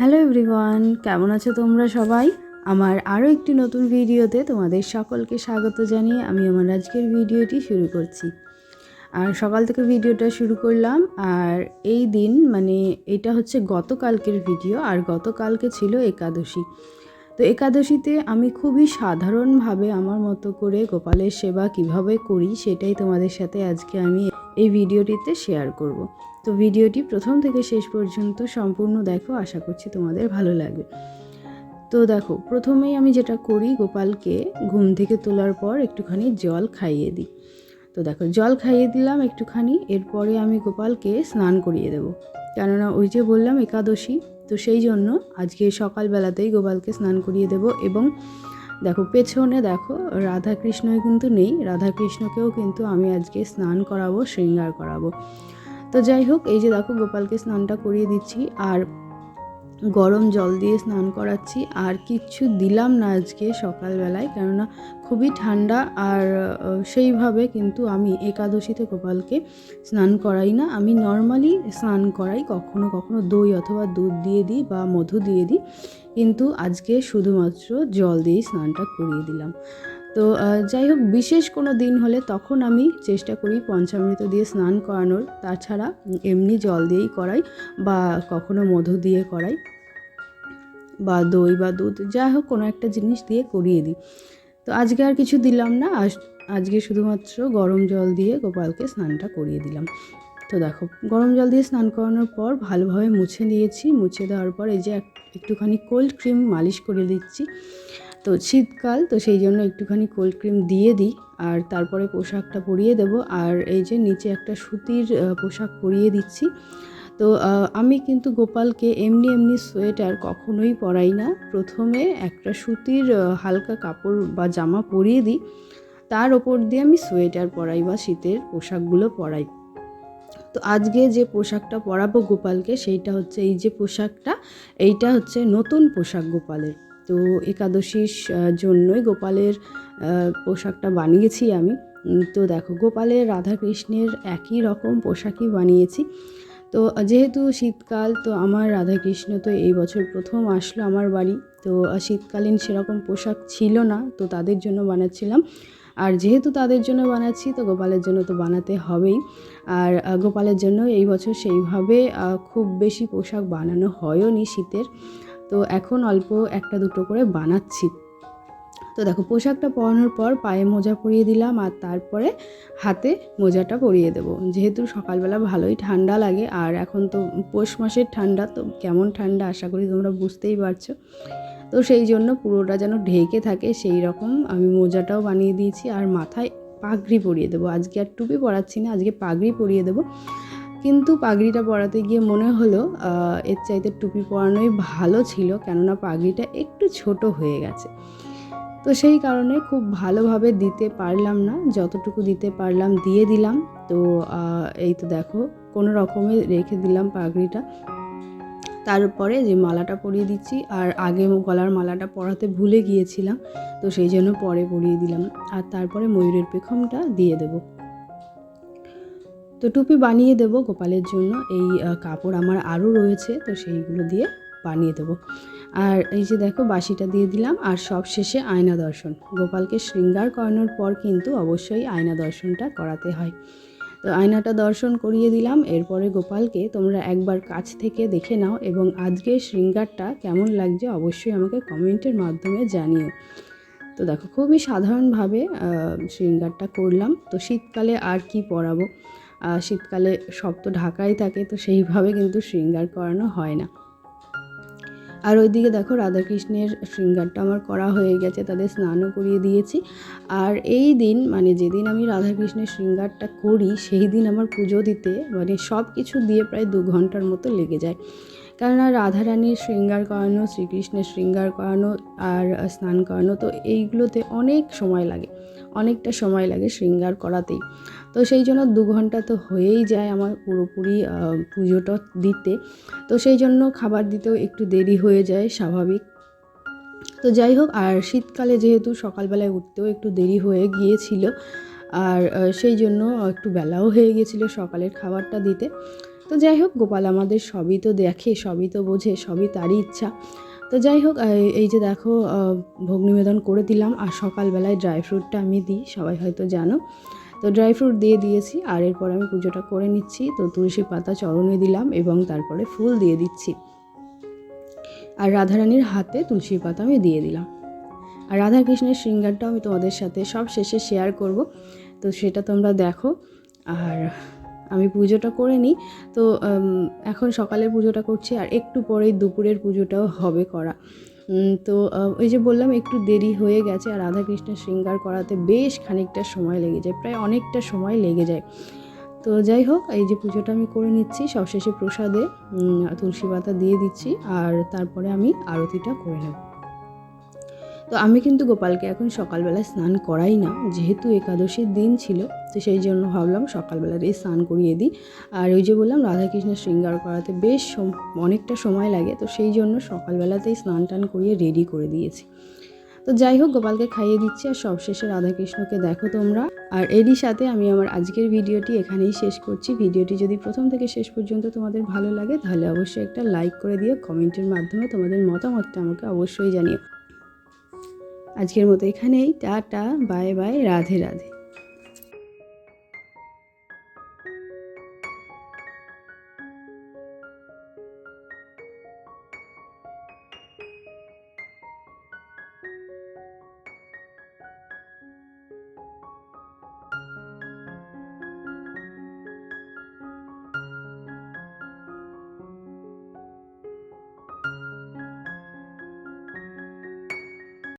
Hello everyone, কেমন আছো তোমরা সবাই? আমার আরও একটি নতুন ভিডিওতে তোমাদের সকলকে স্বাগত জানিয়ে আমি আমার আজকের ভিডিওটি শুরু করছি। আর সকাল থেকে ভিডিওটা শুরু করলাম, আর এই দিন মানে এটা হচ্ছে গতকালকের ভিডিও, আর গতকালকে ছিল একাদশী। তো একাদশীতে আমি খুবই সাধারণভাবে আমার মতো করে গোপালের সেবা কীভাবে করি সেটাই তোমাদের সাথে আজকে আমি এই ভিডিওটিতে শেয়ার করব। তো ভিডিওটি প্রথম থেকে শেষ পর্যন্ত সম্পূর্ণ দেখো, আশা করছি তোমাদের ভালো লাগবে। তো দেখো, প্রথমেই আমি যেটা করি, গোপালকে ঘুম থেকে তোলার পর একটুখানি জল খাইয়ে দিই। তো দেখো, জল খাইয়ে দিলাম একটুখানি, এরপরে আমি গোপালকে স্নান করিয়ে দেব। কেননা ওই যে বললাম, একাদশী, তো সেই জন্য আজকে সকালবেলাতেই গোপালকে স্নান করিয়ে দেব এবং দেখো, পেছনে দেখো, রাধাকৃষ্ণই কিন্তু নেই। রাধাকৃষ্ণকেও কিন্তু আমি আজকে স্নান করাবো, শৃঙ্গার করাবো। তো যাই হোক, এই যে দেখো, গোপালকে স্নানটা করিয়ে দিচ্ছি। আর গরম জল দিয়ে স্নান করাচ্ছি। আর কিচ্ছু দিলাম না আজকে সকালবেলায়, কেননা খুবই ঠান্ডা। আর সেইভাবে কিন্তু আমি একাদশীতে গোপালকে স্নান করাই না। আমি নর্মালি স্নান করাই, কখনো কখনো দই অথবা দুধ দিয়ে দিই বা মধু দিয়ে দিই। কিন্তু আজকে শুধুমাত্র জল দিয়েই স্নানটা করিয়ে দিলাম। তো যাই হোক বিশেষ কোনো দিন হলে তখন আমি চেষ্টা করি পঞ্চামৃত দিয়ে স্নান করানোর। তাছাড়া এমনি জল দিয়েই করাই বা কখনো মধু দিয়ে করাই বা দই বা দুধ যাই হোক কোনো একটা জিনিস দিয়ে করিয়ে দিই। তো, আজকে আর কিছু দিলাম না। আজকে শুধুমাত্র গরম জল দিয়ে গোপালকে স্নানটা করিয়ে দিলাম। তো, দেখো, গরম জল দিয়ে স্নান করানোর পর ভালোভাবে মুছে নিয়েছি। মুছে দেওয়ার পর এই যে একটুখানি কোল্ড ক্রিম মালিশ করে দিচ্ছি। তো শীতকাল, তো সেই জন্য একটুখানি কোল্ড ক্রিম দিয়ে দিই আর তারপরে পোশাকটা পরিয়ে দেব। আর এই যে নিচে একটা সুতির পোশাক পরিয়ে দিচ্ছি। তো আমি কিন্তু গোপালকে এমনি এমনি সোয়েটার কখনোই পরাই না। প্রথমে একটা সুতির হালকা কাপড় বা জামা পরিয়ে দিই। তার ওপর দিয়ে আমি সোয়েটার পরাই বা শীতের পোশাকগুলো পরাই। তো আজকে যে পোশাকটা পরাবো গোপালকে, সেইটা হচ্ছে এই যে পোশাকটা, এইটা হচ্ছে নতুন পোশাক গোপালের। তো একাদশীর জন্যই গোপালের পোশাকটা বানিয়েছি আমি। তো দেখো গোপালের রাধাকৃষ্ণের একই রকম পোশাকই বানিয়েছি। তো যেহেতু শীতকাল, তো আমার রাধাকৃষ্ণ তো এই বছর প্রথম আসলো আমার বাড়ি। তো শীতকালীন সেরকম পোশাক ছিল না, তো তাদের জন্য বানাচ্ছিলাম। আর যেহেতু তাদের জন্য বানাচ্ছি, তো গোপালের জন্য তো বানাতে হবেই। আর গোপালের জন্য এই বছর সেইভাবে খুব বেশি পোশাক বানানো হয়ও নি শীতের। তো এখন অল্প একটা দুটো করে বানাচ্ছি। তো দেখো, পোশাকটা পরানোর পর পায়ে মোজা পরিয়ে দিলাম আর তারপরে হাতে মোজাটা পরিয়ে দেবো। যেহেতু সকালবেলা ভালোই ঠান্ডা লাগে আর এখন তো পৌষ মাসের ঠান্ডা, তো কেমন ঠান্ডা আশা করি তোমরা বুঝতেই পারছ। তো সেই জন্য পুরোটা যেন ঢেকে থাকে, সেই রকম আমি মোজাটাও বানিয়ে দিয়েছি আর মাথায় পাগড়ি পরিয়ে দেবো। আজকে আর টুপি পরাচ্ছি না, আজকে পাগড়ি পরিয়ে দেবো। কিন্তু পাগড়িটা পরাতে গিয়ে মনে হলো এর চাইতে টুপি পরানোই ভালো ছিল, কেননা পাগড়িটা একটু ছোট হয়ে গেছে। তো সেই কারণে খুব ভালোভাবে দিতে পারলাম না, যতটুকু দিতে পারলাম দিয়ে দিলাম। তো এই তো দেখো, কোনো রকমে রেখে দিলাম পাগড়িটা। তারপরে যে মালাটা পরিয়ে দিচ্ছি, আর আগে গলার মালাটা পরাতে ভুলে গিয়েছিলাম, তো সেই জন্য পরে পরিয়ে দিলাম। আর তারপরে ময়ূরের পেখমটা দিয়ে দেবো। তো টুপি বানিয়ে দেব গোপালের জন্য। এই কাপড় আমার আরও রয়েছে, তো সেইগুলো দিয়ে বানিয়ে দেবো। আর এই যে দেখো বাসিটা দিয়ে দিলাম, আর সব শেষে আয়না দর্শন। গোপালকে শৃঙ্গার করানোর পর কিন্তু অবশ্যই আয়না দর্শনটা করাতে হয়। তো আয়নাটা দর্শন করিয়ে দিলাম, এরপরে গোপালকে তোমরা একবার কাছ থেকে দেখে নাও, এবং আজকের শৃঙ্গারটা কেমন লাগছে অবশ্যই আমাকে কমেন্টের মাধ্যমে জানিও। তো দেখো, খুবই সাধারণভাবে শৃঙ্গারটা করলাম। তো শীতকালে আর কি পরাবো? শীতকালে সব তো ঢাকাই থাকে, তো সেইভাবে কিন্তু শৃঙ্গার করানো হয় না। আর ওইদিকে দেখো রাধাকৃষ্ণের শৃঙ্গারটা আমার করা হয়ে গেছে, তাদের স্নানও করিয়ে দিয়েছি। আর এই দিন মানে যেদিন আমি রাধাকৃষ্ণের শৃঙ্গারটা করি, সেই দিন আমার পুজো দিতে মানে সব কিছু দিয়ে প্রায় দু ঘণ্টার মতো লেগে যায়। কেননা রাধারানীর শৃঙ্গার করানো, শ্রীকৃষ্ণের শৃঙ্গার করানো আর স্নান করানো, তো এইগুলোতে অনেক সময় লাগে, অনেকটা সময় লাগে শৃঙ্গার করাতেই। তো সেই জন্য দু ঘণ্টা তো হয়েই যায় আমার পুরোপুরি পুজোটা দিতে। তো সেই জন্য খাবার দিতেও একটু দেরি হয়ে যায়, স্বাভাবিক। তো যাই হোক, আর শীতকালে যেহেতু সকালবেলায় উঠতেও একটু দেরি হয়ে গিয়েছিল, আর সেই জন্য একটু বেলাও হয়ে গিয়েছিল সকালের খাবারটা দিতে। তো যাই হোক, গোপাল আমাদের সবই তো দেখে, সবই তো বোঝে, সবই তারই ইচ্ছা। তো যাই হোক এই- যে দেখো ভোগ নিবেদন করে দিলাম, আর সকালবেলায় ড্রাই ফ্রুটটা আমি দিই, সবাই হয়তো জানো। তো ড্রাই ফ্রুট দিয়ে দিয়েছি, আর এরপর আমি পুজোটা করে নিচ্ছি। তো তুলসী পাতা চরণে দিলাম এবং তারপরে ফুল দিয়ে দিচ্ছি। আর রাধারানীর হাতে তুলসী পাতা আমি দিয়ে দিলাম। আর রাধা কৃষ্ণের শৃঙ্গারটাও আমি তোমাদের সাথে সব শেষে শেয়ার করব। তো সেটা তোমরা দেখো। আর আমি পুজোটা করে নিই। তো এখন সকালের পুজোটা করছি, আর একটু পরেই দুপুরের পুজোটাও হবে করা। তো ওই যে বললাম একটু দেরি হয়ে গেছে আর রাধাকৃষ্ণের শৃঙ্গার করাতে বেশ খানিকটা সময় লেগে যায়, প্রায় অনেকটা সময় লেগে যায়। তো যাই হোক, এই যে পুজোটা আমি করে নিচ্ছি, সবশেষে প্রসাদে তুলসী পাতা দিয়ে দিচ্ছি আর তারপরে আমি আরতিটা করে নেব। তো আমি কিন্তু গোপালকে এখন সকালবেলায় স্নান করাই না। যেহেতু একাদশীর দিন ছিল, তো সেই জন্য ভাবলাম সকালবেলাতেই স্নান করিয়ে দিই। আর ওই যে বললাম, রাধাকৃষ্ণের শৃঙ্গার করাতে বেশ অনেকটা সময় লাগে, তো সেই জন্য সকালবেলাতেই স্নান টান করিয়ে রেডি করে দিয়েছি। তো যাই হোক, গোপালকে খাইয়ে দিচ্ছি, আর সবশেষে রাধাকৃষ্ণকে দেখো তোমরা। আর এরই সাথে আমি আমার আজকের ভিডিওটি এখানেই শেষ করছি। ভিডিওটি যদি প্রথম থেকে শেষ পর্যন্ত তোমাদের ভালো লাগে, তাহলে অবশ্যই একটা লাইক করে দিও। কমেন্টের মাধ্যমে তোমাদের মতামতটা আমাকে অবশ্যই জানিও। আজকের মতো এখানেই tata bye bye Radhe Radhe.